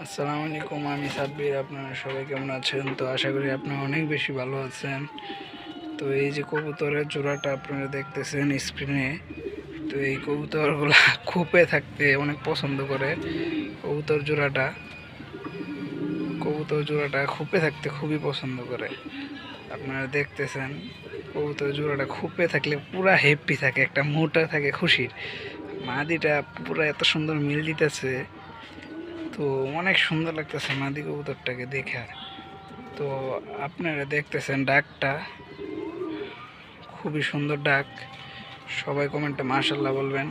আসসালামু আলাইকুম, আমি সাব্বির, আপনারা সবাই কেমন আছেন? তো আশা করি আপনারা অনেক বেশি ভালো আছেন। তো এই যে কবুতরের জোড়াটা আপনারা দেখতেছেন স্ক্রিনে তো এই কবুতরগুলো খোপে থাকতে অনেক পছন্দ করে কবুতর জোড়াটা। কবুতর জোড়াটা খোপে থাকতে খুবই পছন্দ করে। আপনারা দেখতেছেন, কবুতর জোড়াটা খোপে থাকলে পুরা হ্যাপি থাকে, একটা মোটা থাকে, খুশির। মাদিটা পুরা এত সুন্দর মিল দিতেছে। তো অনেক সুন্দর লাগতেছে মাদি কবুতরটাকে দেখে তো আপনারা দেখতেছেন ডাকটা। খুবই সুন্দর ডাক। সবাই কমেন্টে মাশাল্লাহ বলবেন।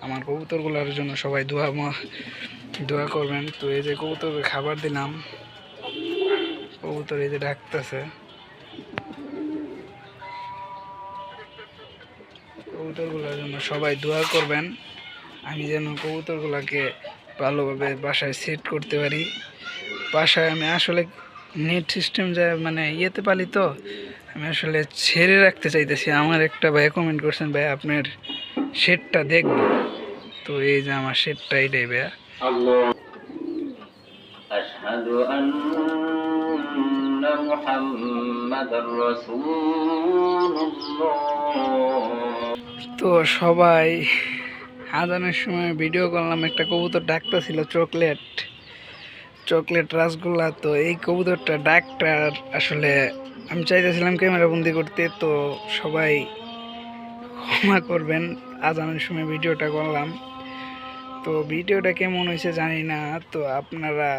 আমার কবুতরগুলোর জন্য সবাই দোয়া দোয়া করবেন। তো এই যে কবুতরকে খাবার দিলাম। কবুতর এই যে ডাকতেছে। কবুতরগুলোর জন্য সবাই দোয়া করবেন। আমি যেন কবুতরগুলোকে ভালোভাবে বাসায় সেট করতে পারি। বাসায় আমি আসলে নেট সিস্টেম যা মানে ইয়েতে পালি তো আমি আসলে ছেড়ে রাখতে চাইতেছি। আমার একটা ভাই কমেন্ট করছেন ভাই আপনার সেটটা দেখব। তো এই যে আমার সেটটা এটাই ভাইয়া। তো সবাই আজানের সময় ভিডিও করলাম, একটা কবুতর ডাকটা ছিল চকলেট চকলেট রাসগোল্লা, তো এই কবুতরটা ডাকটার আসলে আমি চাইতেছিলাম ক্যামেরা বন্দি করতে, তো সবাই ক্ষমা করবেন, আজানের সময় ভিডিওটা করলাম। তো ভিডিওটা কেমন হয়েছে জানি না, তো আপনারা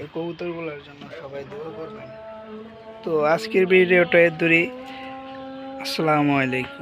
এই কবুতরগুলোর জন্য সবাই দোয়া করবেন। তো আজকের ভিডিওটা এর দূরই আসসালামু আলাইকুম।